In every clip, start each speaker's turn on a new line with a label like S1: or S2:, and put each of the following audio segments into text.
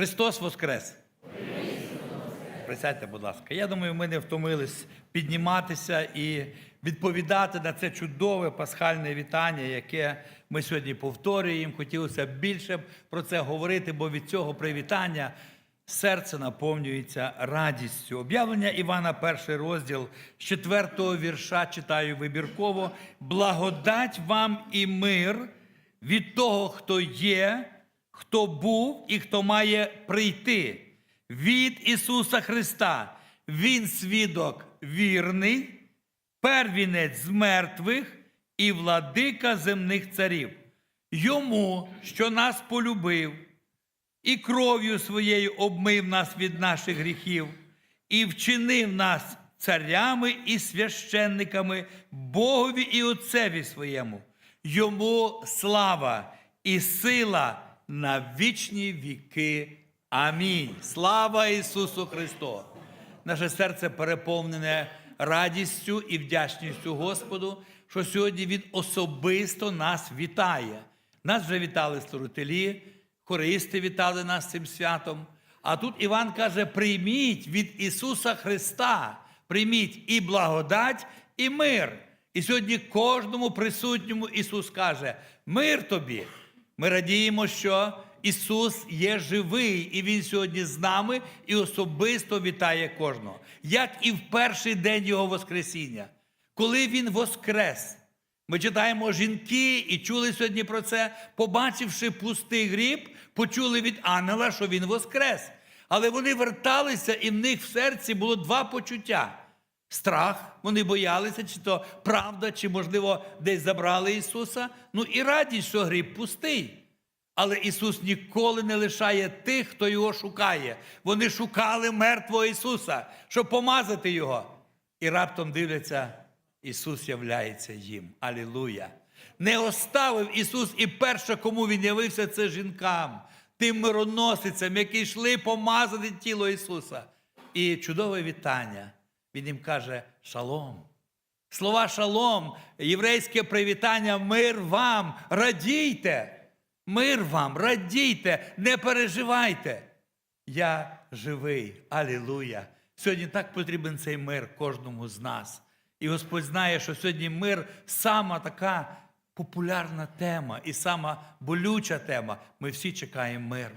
S1: Христос Воскрес! Присядьте, будь ласка. Я думаю, ми не втомились підніматися і відповідати на це чудове пасхальне вітання, яке ми сьогодні повторюємо. Хотілося б більше про це говорити, бо від цього привітання серце наповнюється радістю. Об'явлення Івана, перший розділ з четвертого вірша читаю вибірково. Благодать вам і мир від того, хто є, хто був і хто має прийти від Ісуса Христа. Він свідок вірний, первінець з мертвих і владика земних царів. Йому, що нас полюбив, і кров'ю своєю обмив нас від наших гріхів, і вчинив нас царями і священниками Богові і Отцеві своєму. Йому слава і сила на вічні віки. Амінь. Слава Ісусу Христу! Наше серце переповнене радістю і вдячністю Господу, що сьогодні Він особисто нас вітає. Нас вже вітали служителі, хористи вітали нас цим святом. А тут Іван каже: прийміть від Ісуса Христа, прийміть і благодать, і мир. І сьогодні кожному присутньому Ісус каже: мир тобі. Ми радіємо, що Ісус є живий, і Він сьогодні з нами і особисто вітає кожного, як і в перший день Його Воскресіння, коли Він воскрес. Ми читаємо жінки і чули сьогодні про це, побачивши пустий гріб, почули від ангела, що він воскрес. Але вони верталися, і в них в серці було два почуття: страх, вони боялися, чи то правда, чи, можливо, десь забрали Ісуса. Ну і радість, що гріб пустий. Але Ісус ніколи не лишає тих, хто його шукає. Вони шукали мертвого Ісуса, щоб помазати Його. І раптом дивляться, Ісус являється їм. Алілуя! Не оставив Ісус, і перше, кому Він явився, це жінкам, тим мироносицям, які йшли помазати тіло Ісуса. І чудове вітання. Він їм каже: Шалом. Слова шалом, єврейське привітання, мир вам, радійте. Мир вам, радійте, не переживайте. Я живий. Алілуя. Сьогодні так потрібен цей мир кожному з нас. І Господь знає, що сьогодні мир сама така популярна тема і сама болюча тема. Ми всі чекаємо мир.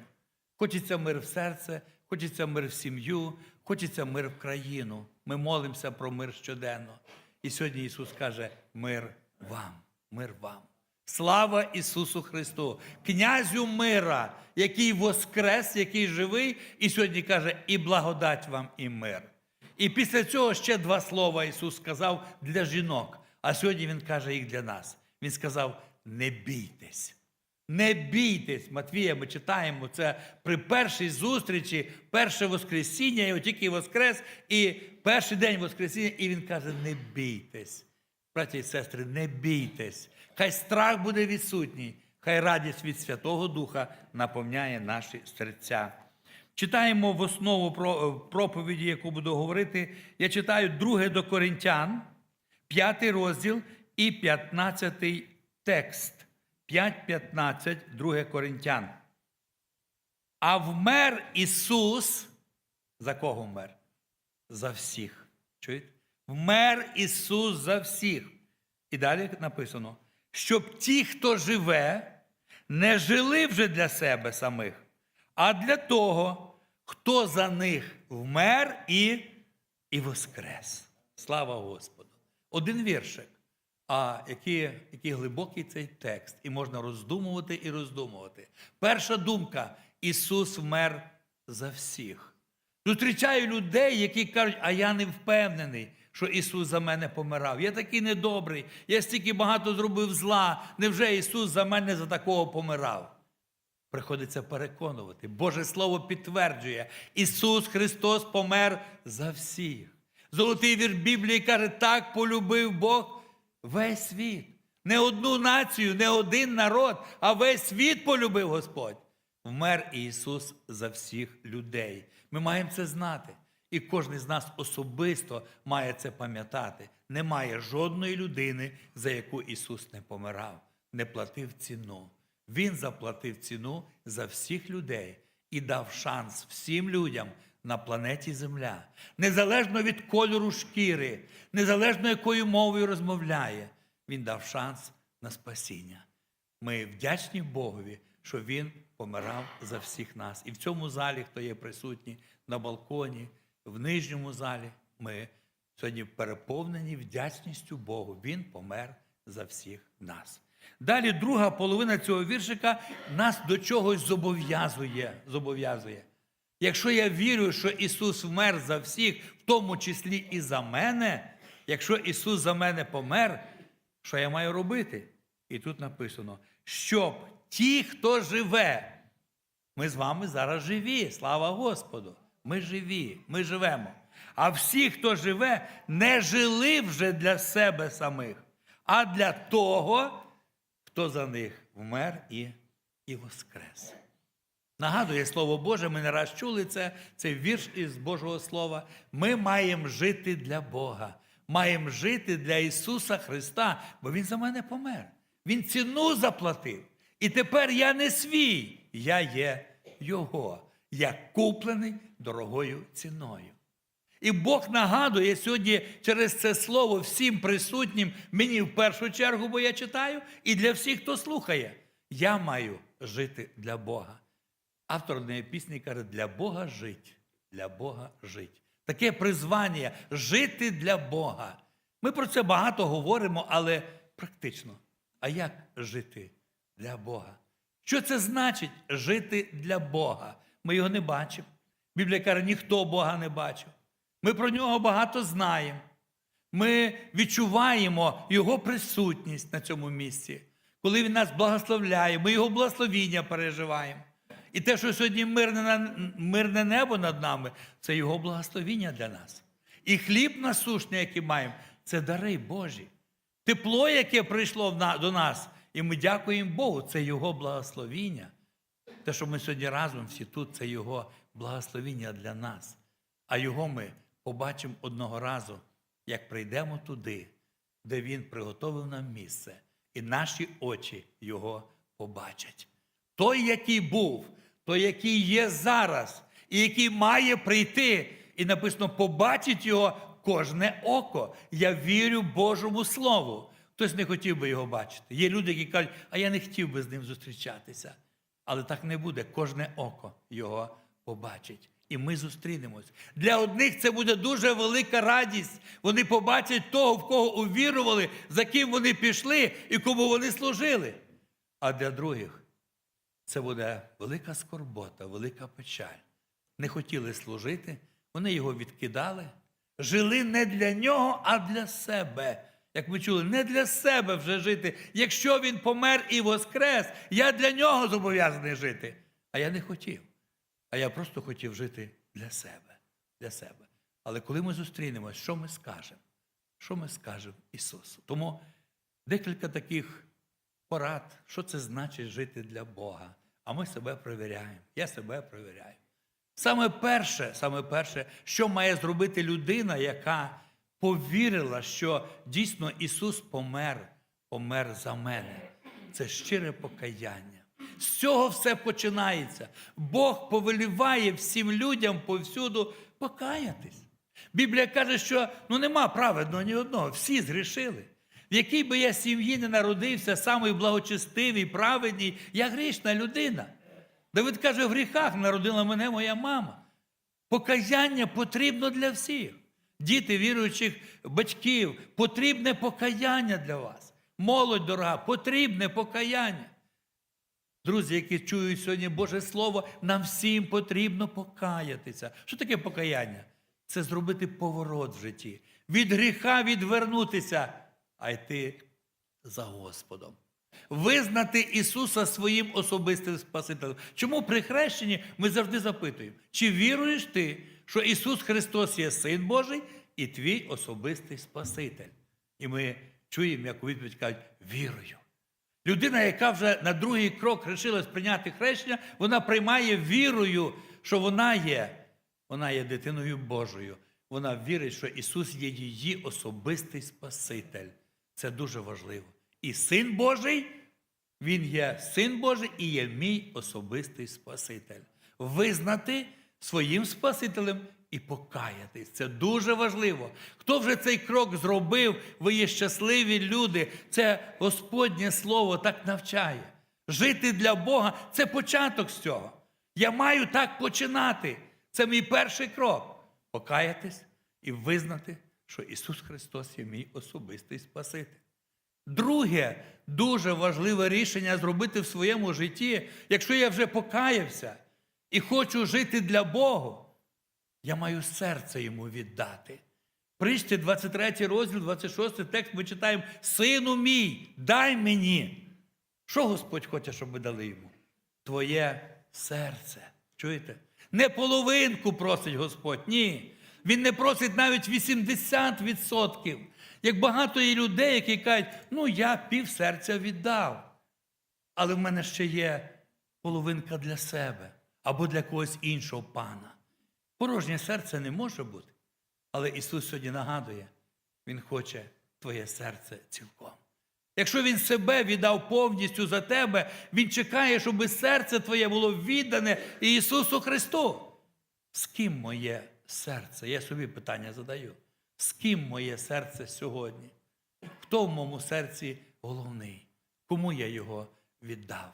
S1: Хочеться мир в серце, хочеться мир в сім'ю, хочеться мир в країну. Ми молимося про мир щоденно. І сьогодні Ісус каже: мир вам, мир вам. Слава Ісусу Христу, князю мира, який воскрес, який живий, і сьогодні каже, і благодать вам і мир. І після цього ще два слова Ісус сказав для жінок, а сьогодні Він каже їх для нас. Він сказав: не бійтесь. Не бійтесь, Матвія, ми читаємо це при першій зустрічі, перше Воскресіння, його тільки Воскрес, і перший день Воскресіння, і він каже: не бійтесь. Браті і сестри, не бійтесь. Хай страх буде відсутній, хай радість від Святого Духа наповняє наші серця. Читаємо в основу е, проповіді, яку буду говорити. Я читаю 2 до Коринтян, 5 розділ і 15 текст. 5.15, 2 Коринтян. А вмер Ісус. За кого вмер? За всіх. Чуєте? Вмер Ісус за всіх. І далі написано, щоб ті, хто живе, не жили вже для себе самих, а для того, хто за них вмер і, і воскрес. Слава Господу! Один віршик. А який, який глибокий цей текст, і можна роздумувати і роздумувати. Перша думка: Ісус вмер за всіх. Зустрічаю людей, які кажуть, а я не впевнений, що Ісус за мене помирав. Я такий недобрий, я стільки багато зробив зла. Невже Ісус за мене за такого помирав? Приходиться переконувати. Боже Слово підтверджує, Ісус Христос помер за всіх. Золотий вір Біблії каже, так полюбив Бог весь світ. Не одну націю, не один народ, а весь світ полюбив Господь. Вмер Ісус за всіх людей. Ми маємо це знати. І кожен з нас особисто має це пам'ятати. Немає жодної людини, за яку Ісус не помирав, не платив ціну. Він заплатив ціну за всіх людей. і дав шанс всім людям на планеті Земля, незалежно від кольору шкіри, незалежно якою мовою розмовляє, він дав шанс на спасіння. Ми вдячні Богові, що Він помирав за всіх нас. І в цьому залі, хто є присутній на балконі, в нижньому залі, ми сьогодні переповнені вдячністю Богу. Він помер за всіх нас. Далі друга половина цього віршика нас до чогось зобов'язує. зобов'язує. Якщо я вірю, що Ісус вмер за всіх, в тому числі і за мене, якщо Ісус за мене помер, що я маю робити? І тут написано, щоб ті, хто живе, ми з вами зараз живі, слава Господу. Ми живі, ми живемо. А всі, хто живе, не жили вже для себе самих, а для того, хто за них вмер і, і воскрес. Нагадує Слово Боже, ми не раз чули це, це вірш із Божого Слова. Ми маємо жити для Бога, маємо жити для Ісуса Христа, бо Він за мене помер. Він ціну заплатив. І тепер я не свій, я є Його. Я куплений дорогою ціною. І Бог нагадує сьогодні через це слово всім присутнім, мені в першу чергу, бо я читаю, і для всіх, хто слухає. Я маю жити для Бога. Автор однієї пісні каже: для Бога жить, для Бога жить. Таке призвання жити для Бога. Ми про це багато говоримо, але практично. А як жити для Бога? Що це значить жити для Бога? Ми його не бачимо. Біблія каже, ніхто Бога не бачив. Ми про нього багато знаємо. Ми відчуваємо Його присутність на цьому місці. Коли Він нас благословляє, ми Його благословіння переживаємо. І те, що сьогодні мирне, мирне небо над нами, це Його благословіння для нас. І хліб насушний, який маємо, це дари Божі. Тепло, яке прийшло до нас, і ми дякуємо Богу, це Його благословіння. Те, що ми сьогодні разом всі тут, це Його благословіння для нас. А Його ми побачимо одного разу, як прийдемо туди, де Він приготовив нам місце, і наші очі Його побачать. Той, який був, той, який є зараз, і який має прийти, і написано, побачить його кожне око. Я вірю Божому Слову. Хтось не хотів би його бачити. Є люди, які кажуть, а я не хотів би з ним зустрічатися. Але так не буде. Кожне око його побачить. І ми зустрінемось. Для одних це буде дуже велика радість. Вони побачать того, в кого увірували, за ким вони пішли і кому вони служили. А для других це буде велика скорбота, велика печаль. Не хотіли служити, вони його відкидали, жили не для нього, а для себе. Як ми чули, не для себе вже жити. Якщо він помер і воскрес, я для нього зобов'язаний жити. А я не хотів. А я просто хотів жити для себе. Для себе. Але коли ми зустрінемось, що ми скажемо? Що ми скажемо Ісусу? Тому декілька таких порад, що це значить жити для Бога. А ми себе перевіряємо. Я себе перевіряю. Саме перше, саме перше, що має зробити людина, яка повірила, що дійсно Ісус помер, помер за мене. Це щире покаяння. З цього все починається. Бог повеліває всім людям повсюду покаятись. Біблія каже, що ну нема праведного ні одного, всі згрішили. В якій би я сім'ї не народився, самий благочестивий, праведний, я грішна людина. Давид каже, в гріхах народила мене моя мама. Покаяння потрібно для всіх. Діти віруючих батьків, потрібне покаяння для вас. Молодь дорога, потрібне покаяння. Друзі, які чують сьогодні Боже Слово, нам всім потрібно покаятися. Що таке покаяння? Це зробити поворот в житті. Від гріха відвернутися, а йти за Господом. Визнати Ісуса своїм особистим Спасителем. Чому при хрещенні ми завжди запитуємо, чи віруєш ти, що Ісус Христос є Син Божий і твій особистий Спаситель? І ми чуємо, як у відповідь кажуть, вірую. Людина, яка вже на другий крок рішилась прийняти хрещення, вона приймає вірою, що вона є, вона є дитиною Божою. Вона вірить, що Ісус є її особистий Спаситель. Це дуже важливо. І Син Божий, Він є Син Божий і є мій особистий Спаситель. визнати своїм Спасителем і покаятись. Це дуже важливо. Хто вже цей крок зробив, ви є щасливі люди. Це Господнє Слово так навчає. Жити для Бога це початок з цього. Я маю так починати. Це мій перший крок. Покаятись і визнати, що Ісус Христос є мій особистий Спаситель. Друге, дуже важливе рішення зробити в своєму житті, якщо я вже покаявся і хочу жити для Бога, я маю серце йому віддати. Причте 23 розділ, 26 текст ми читаємо: Сину мій, дай мені. Що Господь хоче, щоб ми дали йому? Твоє серце. Чуєте? Не половинку просить Господь, ні. Він не просить навіть 80%. Як багато є людей, які кажуть, ну я пів серця віддав. Але в мене ще є половинка для себе або для когось іншого пана. Порожнє серце не може бути. Але Ісус сьогодні нагадує, Він хоче твоє серце цілком. Якщо Він себе віддав повністю за тебе, Він чекає, щоб серце твоє було віддане Ісусу Христу. З ким моє серце? Я собі питання задаю. З ким моє серце сьогодні? Хто в моєму серці головний? Кому я його віддав?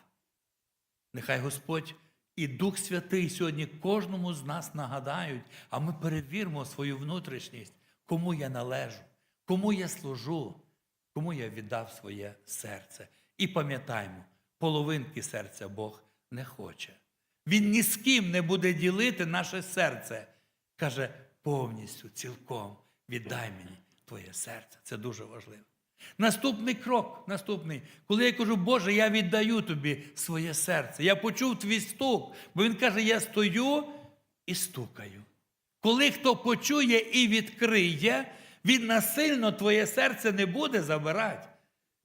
S1: Нехай Господь і Дух Святий сьогодні кожному з нас нагадають, а ми перевіримо свою внутрішність, кому я належу, кому я служу, кому я віддав своє серце. І пам'ятаймо, половинки серця Бог не хоче. Він ні з ким не буде ділити наше серце. Каже, повністю, цілком віддай мені твоє серце. Це дуже важливо. Наступний крок, наступний, коли я кажу, Боже, я віддаю тобі своє серце. Я почув твій стук, бо він каже, я стою і стукаю. Коли хто почує і відкриє, він насильно твоє серце не буде забирати.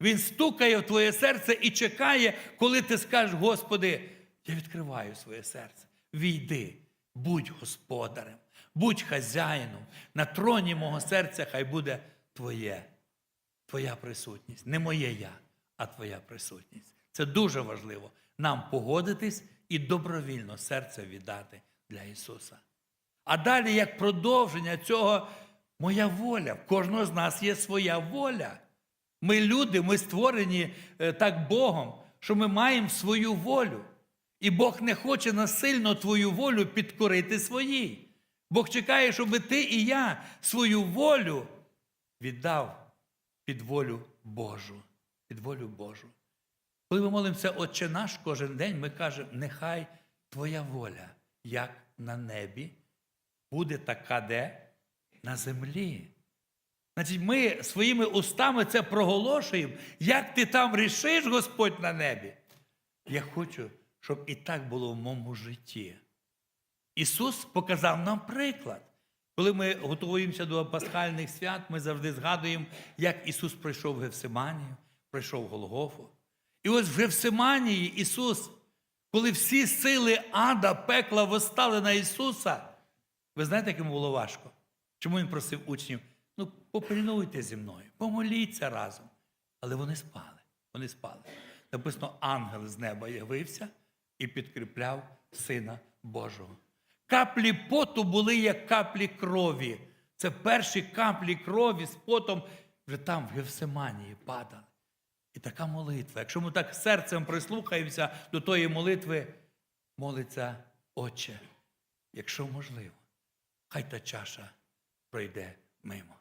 S1: Він стукає в твоє серце і чекає, коли ти скажеш, Господи, я відкриваю своє серце. Війди, будь господарем, будь хазяїном. На троні мого серця хай буде Твоє, Твоя присутність. Не моє я, а Твоя присутність. Це дуже важливо нам погодитись і добровільно серце віддати для Ісуса. А далі, як продовження цього, моя воля. В кожного з нас є своя воля. Ми люди, ми створені е, так Богом, що ми маємо свою волю. І Бог не хоче насильно твою волю підкорити своїй. Бог чекає, щоб ти і я свою волю віддав під волю Божу. Під волю Божу. Коли ми молимося Отче наш кожен день, ми кажемо, нехай Твоя воля, як на небі, буде така де? На землі. Значить, ми своїми устами це проголошуємо. Як ти там рішиш, Господь на небі? Я хочу, щоб і так було в моєму житті. Ісус показав нам приклад. Коли ми готуємося до пасхальних свят, ми завжди згадуємо, як Ісус пройшов Гевсиманію, пройшов Голгофу. І ось в Гевсиманії Ісус, коли всі сили ада, пекла восстали на Ісуса, ви знаєте, як йому було важко? Чому він просив учнів? Ну, попильнуйте зі мною, помоліться разом. Але вони спали. Вони спали. Написано, ангел з неба явився і підкріпляв Сина Божого. Каплі поту були як каплі крові. Це перші каплі крові з потом вже там, в Гевсиманії, падали. І така молитва. Якщо ми так серцем прислухаємося до тої молитви, молиться Отче, якщо можливо, хай та чаша пройде мимо.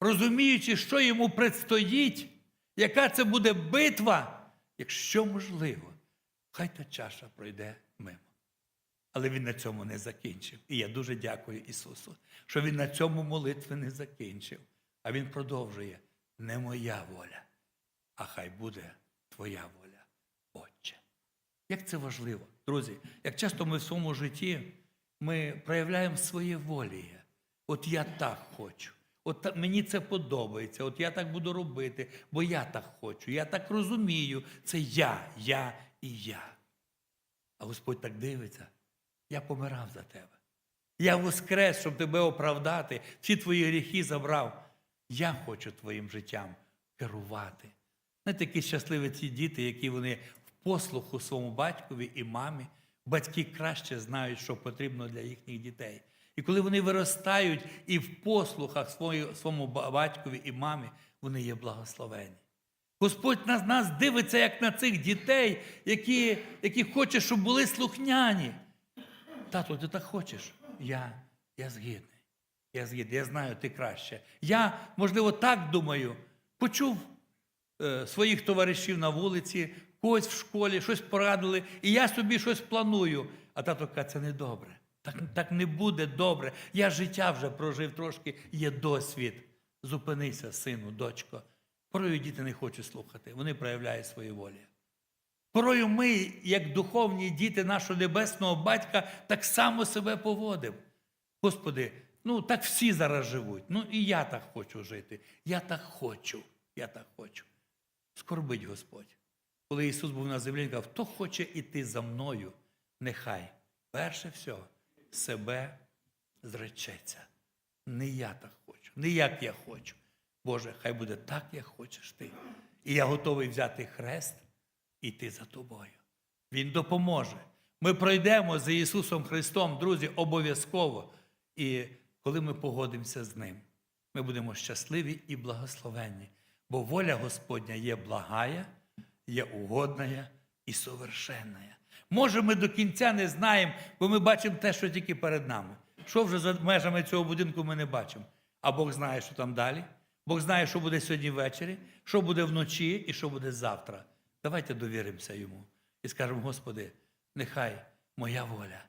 S1: Розуміючи, що йому предстоїть, яка це буде битва, якщо можливо, хай та чаша пройде мимо. Але він на цьому не закінчив. І я дуже дякую Ісусу, що Він на цьому молитви не закінчив. А Він продовжує: не моя воля, а хай буде Твоя воля, Отче. Як це важливо, друзі, як часто ми в своєму житті ми проявляємо своє волі. От я так хочу. От мені це подобається, от я так буду робити, бо я так хочу, я так розумію. Це я, я і я. А Господь так дивиться. Я помирав за тебе. Я воскрес, щоб тебе оправдати, всі твої гріхи забрав. Я хочу твоїм життям керувати. Знаєте, які щасливі ці діти, які вони в послуху своєму батькові і мамі, батьки краще знають, що потрібно для їхніх дітей. І коли вони виростають і в послухах своєму батькові і мамі, вони є благословені. Господь на нас дивиться, як на цих дітей, які, які хоче, щоб були слухняні. Тато, ти так хочеш? Я, я згідний. Я згідний, я знаю, ти краще. Я, можливо, так думаю, почув е, своїх товаришів на вулиці, когось в школі, щось порадили, і я собі щось планую. А тато каже, це не добре. Так, так не буде добре. Я життя вже прожив трошки, є досвід. Зупинися, сину, дочко. Порою діти не хочуть слухати, вони проявляють свої волі. Порою ми, як духовні діти нашого небесного батька, так само себе поводимо. Господи, ну так всі зараз живуть. Ну і я так хочу жити. Я так хочу. Я так хочу. Скорбить Господь. Коли Ісус був на землі, Він казав, хто хоче іти за мною, нехай перше всього себе зречеться. Не я так хочу, не як я хочу. Боже, хай буде так, як хочеш ти. І я готовий взяти хрест і йти за тобою. Він допоможе. Ми пройдемо за Ісусом Христом, друзі, обов'язково. І коли ми погодимося з Ним, ми будемо щасливі і благословенні. Бо воля Господня є благая, є угодная і совершенная. Може, ми до кінця не знаємо, бо ми бачимо те, що тільки перед нами. Що вже за межами цього будинку ми не бачимо. А Бог знає, що там далі. Бог знає, що буде сьогодні ввечері, що буде вночі і що буде завтра. Давайте довіримося йому і скажемо, Господи, нехай моя воля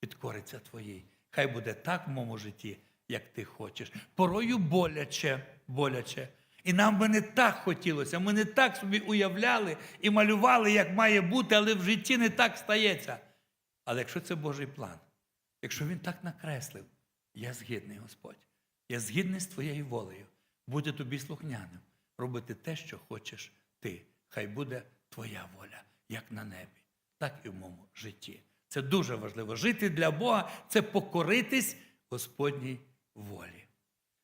S1: підкориться Твоїй. Хай буде так в моєму житті, як ти хочеш. Порою боляче, боляче. І нам би не так хотілося, ми не так собі уявляли і малювали, як має бути, але в житті не так стається. Але якщо це Божий план, якщо він так накреслив, я згідний, Господь. Я згідний з твоєю волею, бути тобі слухняним, робити те, що хочеш ти. Хай буде твоя воля, як на небі, так і в моєму житті. Це дуже важливо. Жити для Бога це покоритись Господній волі.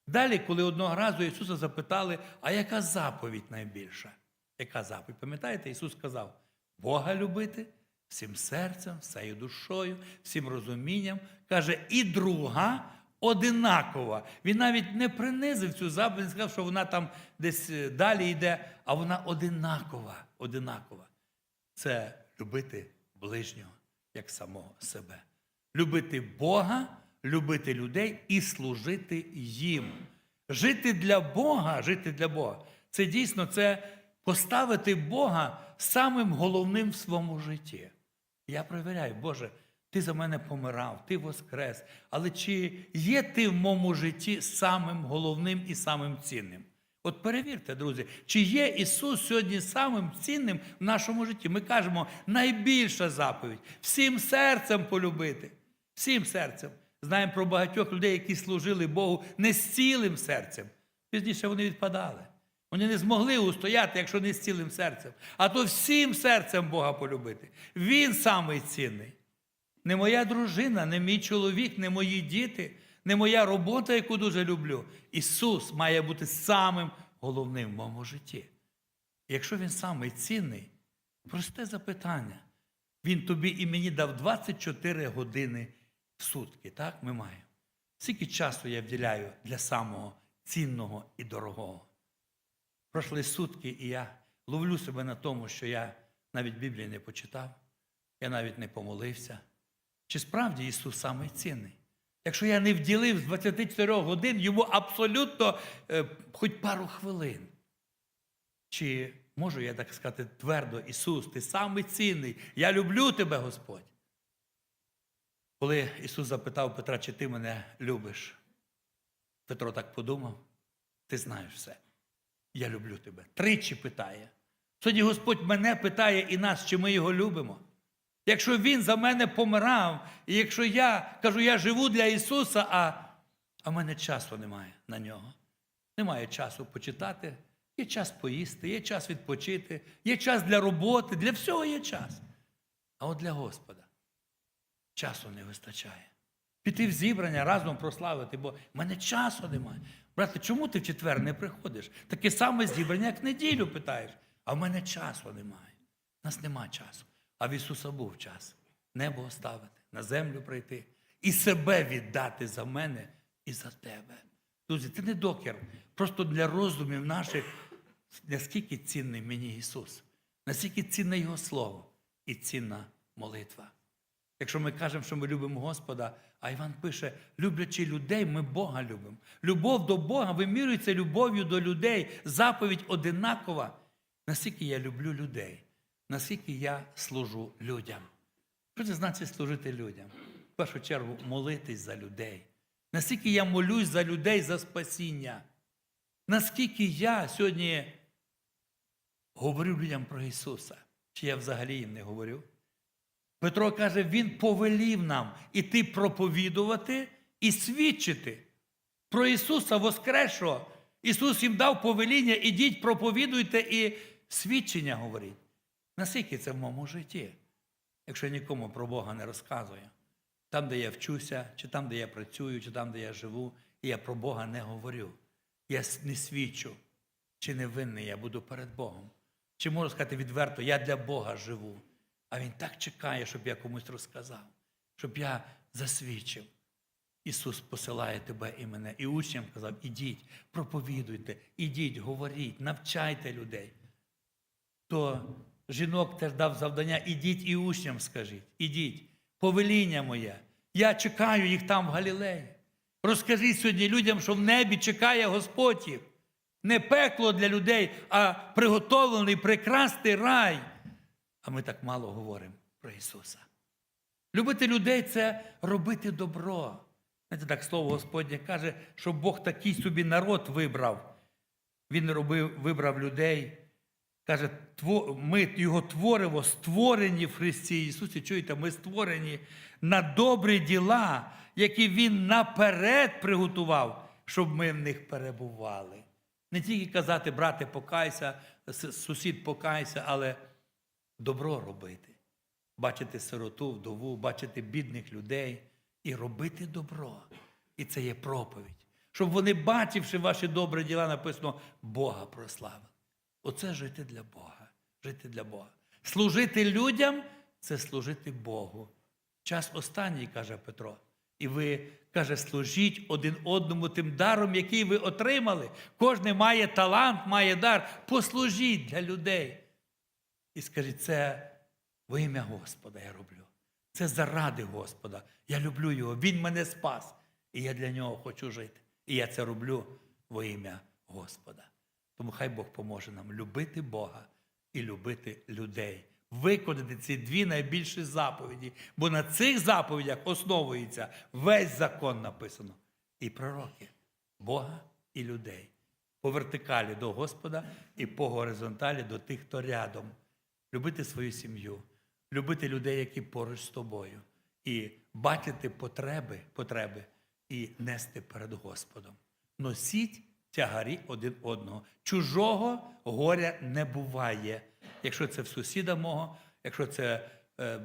S1: Далі, коли одного разу Ісуса запитали, а яка заповідь найбільша? Яка заповідь? Пам'ятаєте, Ісус сказав: Бога любити всім серцем, всею душою, всім розумінням. Каже, і друга одинакова. Він навіть не принизив цю заповідь, сказав, що вона там десь е, далі йде, а вона одинакова. Одинакова. Це любити ближнього як самого себе. Любити Бога, любити людей і служити їм. Жити для Бога, жити для Бога. Це дійсно це поставити Бога самим головним в своєму житті. Я перевіряю, Боже, ти за мене помирав, ти воскрес. Але чи є ти в моєму житті самим головним і самим цінним? От перевірте, друзі, чи є Ісус сьогодні самим цінним в нашому житті? Ми кажемо, найбільша заповідь всім серцем полюбити. Всім серцем. Знаємо про багатьох людей, які служили Богу не з цілим серцем. Пізніше вони відпадали. Вони не змогли устояти, якщо не з цілим серцем. А то всім серцем Бога полюбити. Він самий цінний. Не моя дружина, не мій чоловік, не мої діти, не моя робота, яку дуже люблю. Ісус має бути самим головним в моєму житті. Якщо Він самий цінний, просте запитання. Він тобі і мені дав 24 години в сутки, так ми маємо. Скільки часу я вділяю для самого цінного і дорогого? Пройшли сутки, і я ловлю себе на тому, що я навіть Біблії не почитав, я навіть не помолився. Чи справді Ісус самий цінний? Якщо я не вділив з 24 годин йому абсолютно е, хоч пару хвилин. Чи можу я так сказати твердо, Ісус, ти самий цінний, я люблю тебе, Господь. Коли Ісус запитав Петра, чи ти мене любиш, Петро так подумав, ти знаєш все. Я люблю тебе. Тричі питає. Сьогодні Господь мене питає і нас, чи ми його любимо. Якщо Він за мене помирав, і якщо я кажу, я живу для Ісуса, а, в мене часу немає на нього. Немає часу почитати, є час поїсти, є час відпочити, є час для роботи, для всього є час. А от для Господа часу не вистачає. Піти в зібрання разом прославити, бо в мене часу немає. Брате, чому ти в четвер не приходиш? Таке саме зібрання, як неділю питаєш, а в мене часу немає. У нас немає часу. А в Ісуса був час. небо оставити, на землю прийти і себе віддати за мене і за тебе. Друзі, це не докір. Просто для роздумів наших, наскільки цінний мені Ісус, наскільки цінне Його Слово і цінна молитва. Якщо ми кажемо, що ми любимо Господа, а Іван пише, люблячи людей, ми Бога любимо. Любов до Бога вимірюється любов'ю до людей. Заповідь одинакова. Наскільки я люблю людей, наскільки я служу людям. Що це значить служити людям? В першу чергу молитись за людей. Наскільки я молюсь за людей за спасіння. Наскільки я сьогодні говорю людям про Ісуса, чи я взагалі їм не говорю? Петро каже, Він повелів нам іти проповідувати і свідчити про Ісуса Воскресшого. Ісус їм дав повеління, ідіть, проповідуйте і свідчення говоріть. Наскільки це в моєму житті, якщо я нікому про Бога не розказую? Там, де я вчуся, чи там, де я працюю, чи там, де я живу, і я про Бога не говорю. Я не свідчу, чи не винний я буду перед Богом. Чи можу сказати відверто, я для Бога живу. А Він так чекає, щоб я комусь розказав, щоб я засвідчив. Ісус посилає тебе і мене. І учням казав: ідіть, проповідуйте, ідіть, говоріть, навчайте людей. То жінок теж дав завдання: ідіть і учням скажіть, ідіть, повеління моє. Я чекаю їх там в Галілеї. Розкажіть сьогодні людям, що в небі чекає Господь їх. Не пекло для людей, а приготовлений прекрасний рай. А ми так мало говоримо про Ісуса. Любити людей це робити добро. Знаєте, так слово Господнє каже, що Бог такий собі народ вибрав. Він робив, вибрав людей. Каже, ми його творимо, створені в Христі Ісусі. Чуєте, ми створені на добрі діла, які Він наперед приготував, щоб ми в них перебували. Не тільки казати, брате, покайся, сусід покайся, але добро робити. Бачити сироту, вдову, бачити бідних людей і робити добро. І це є проповідь. Щоб вони, бачивши ваші добрі діла, написано, Бога прославили. Оце жити для Бога. Жити для Бога. Служити людям це служити Богу. Час останній, каже Петро. І ви, каже, служіть один одному тим даром, який ви отримали. Кожен має талант, має дар. Послужіть для людей. І скажіть, це во ім'я Господа я роблю. Це заради Господа. Я люблю його. Він мене спас. І я для нього хочу жити. І я це роблю во ім'я Господа. Тому хай Бог поможе нам любити Бога і любити людей. Виконати ці дві найбільші заповіді. Бо на цих заповідях основується весь закон написано. І пророки Бога і людей. По вертикалі до Господа і по горизонталі до тих, хто рядом. Любити свою сім'ю, любити людей, які поруч з тобою, і бачити потреби, потреби і нести перед Господом. Носіть тягарі один одного. Чужого горя не буває. Якщо це в сусіда мого, якщо це е,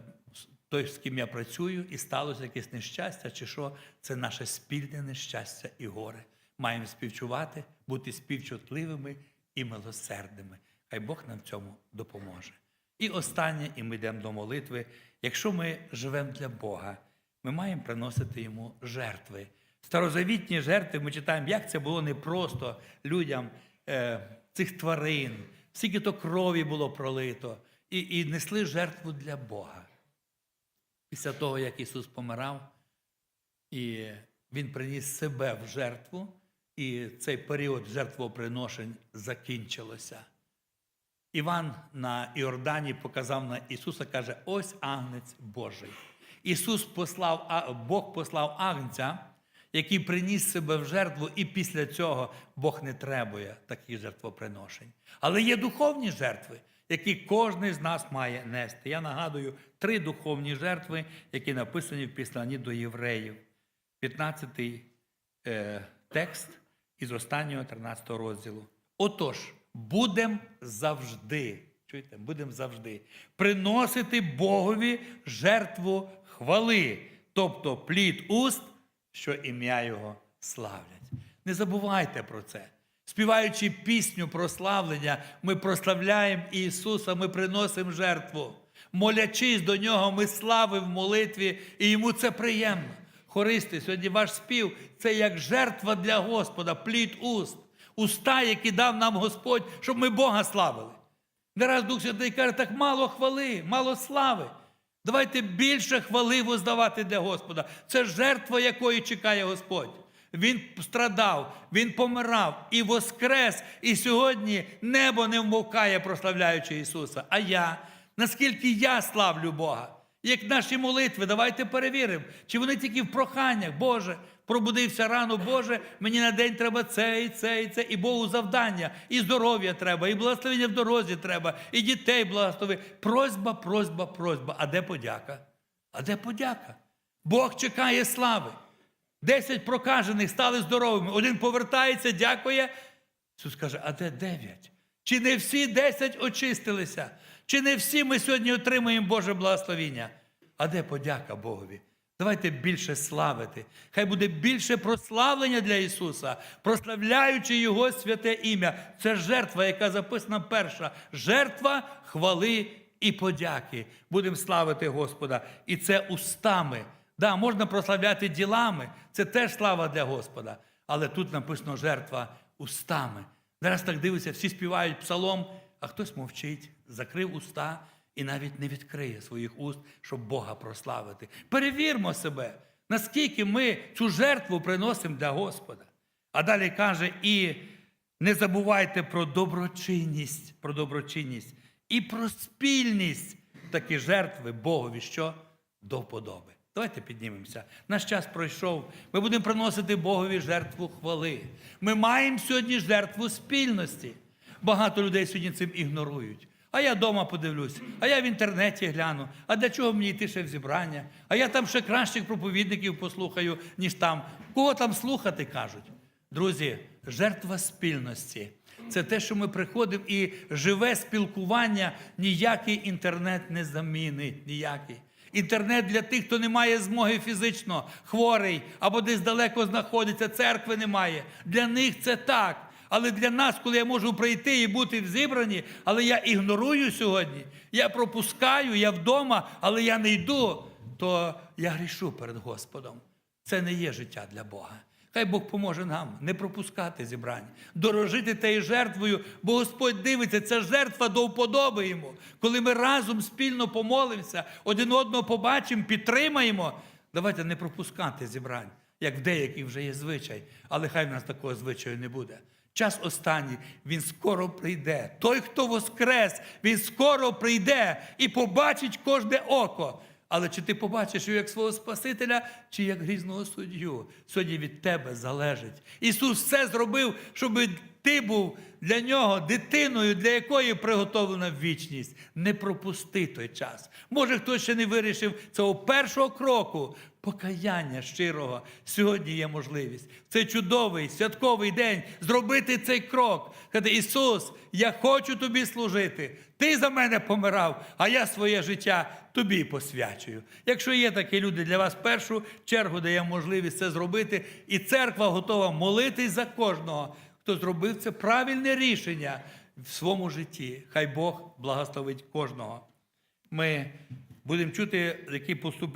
S1: той, з ким я працюю, і сталося якесь нещастя, чи що, це наше спільне нещастя і горе. Маємо співчувати, бути співчутливими і милосердними. Хай Бог нам в цьому допоможе. І останнє, і ми йдемо до молитви. Якщо ми живемо для Бога, ми маємо приносити йому жертви. Старозавітні жертви ми читаємо, як це було непросто людям е, цих тварин, скільки то крові було пролито, і, і несли жертву для Бога. Після того, як Ісус помирав, і Він приніс себе в жертву, і цей період жертвоприношень закінчилося. Іван на Іордані показав на Ісуса, каже: ось агнець Божий. Ісус послав, Бог послав агнця, який приніс себе в жертву, і після цього Бог не требує таких жертвоприношень. Але є духовні жертви, які кожен з нас має нести. Я нагадую три духовні жертви, які написані в післанні до євреїв. 15 е, текст із останнього 13 розділу. Отож, будемо завжди, чуєте, будемо завжди приносити Богові жертву хвали, тобто плід уст, що ім'я Його славлять. Не забувайте про це. Співаючи пісню прославлення, ми прославляємо Ісуса, ми приносимо жертву. Молячись до нього, ми слави в молитві, і йому це приємно. Хористи, сьогодні ваш спів це як жертва для Господа, плід уст, уста, які дав нам Господь, щоб ми Бога славили. Не раз Дух Святий каже, так мало хвали, мало слави. Давайте більше хвали воздавати для Господа. Це жертва, якої чекає Господь. Він страдав, він помирав і воскрес. І сьогодні небо не вмовкає, прославляючи Ісуса. А я, наскільки я славлю Бога? Як наші молитви, давайте перевіримо, чи вони тільки в проханнях, Боже, пробудився рано, Боже, мені на день треба це і це, і це, і Богу завдання, і здоров'я треба, і благословення в дорозі треба, і дітей благослови. Просьба, просьба, просьба. А де подяка? А де подяка? Бог чекає слави. Десять прокажених стали здоровими. Один повертається, дякує. Ісус каже, а де дев'ять? Чи не всі десять очистилися? Чи не всі ми сьогодні отримуємо Боже благословіння? А де подяка Богові? Давайте більше славити. Хай буде більше прославлення для Ісуса, прославляючи Його святе ім'я. Це жертва, яка записана перша. Жертва хвали і подяки. Будемо славити Господа. І це устами. Да, можна прославляти ділами, це теж слава для Господа. Але тут написано жертва устами. Зараз так дивиться, всі співають псалом, а хтось мовчить, закрив уста і навіть не відкриє своїх уст, щоб Бога прославити. Перевірмо себе, наскільки ми цю жертву приносимо для Господа. А далі каже: і не забувайте про доброчинність, про доброчинність і про спільність такі жертви Богові, що до вподоби. Давайте піднімемося. Наш час пройшов. Ми будемо приносити Богові жертву хвали. Ми маємо сьогодні жертву спільності. Багато людей сьогодні цим ігнорують. А я вдома подивлюсь, а я в інтернеті гляну. А для чого мені йти ще в зібрання? А я там ще кращих проповідників послухаю, ніж там. Кого там слухати кажуть? Друзі, жертва спільності. Це те, що ми приходимо і живе спілкування ніякий інтернет не замінить. Ніякий. Інтернет для тих, хто не має змоги фізично, хворий або десь далеко знаходиться, церкви немає. Для них це так. Але для нас, коли я можу прийти і бути в зібранні, але я ігнорую сьогодні, я пропускаю, я вдома, але я не йду, то я грішу перед Господом. Це не є життя для Бога. Хай Бог поможе нам не пропускати зібрання, дорожити тією жертвою, бо Господь дивиться, це жертва до вподоби йому. Коли ми разом спільно помолимося, один одного побачимо, підтримаємо. Давайте не пропускати зібрань, як в деяких вже є звичай, але хай в нас такого звичаю не буде. Час останній, він скоро прийде. Той, хто воскрес, він скоро прийде і побачить кожне око. Але чи ти побачиш його як свого Спасителя, чи як грізного суддю? Сьогодні від тебе залежить. Ісус все зробив, щоб ти був для нього дитиною, для якої приготовлена вічність. Не пропусти той час. Може, хтось ще не вирішив цього першого кроку. Покаяння щирого сьогодні є можливість. В цей чудовий святковий день зробити цей крок. Сказати, Ісус, я хочу тобі служити. Ти за мене помирав, а я своє життя тобі посвячую. Якщо є такі люди, для вас в першу чергу дає можливість це зробити, і церква готова молитись за кожного, хто зробив це правильне рішення в своєму житті. Хай Бог благословить кожного. Ми будемо чути, які поступи.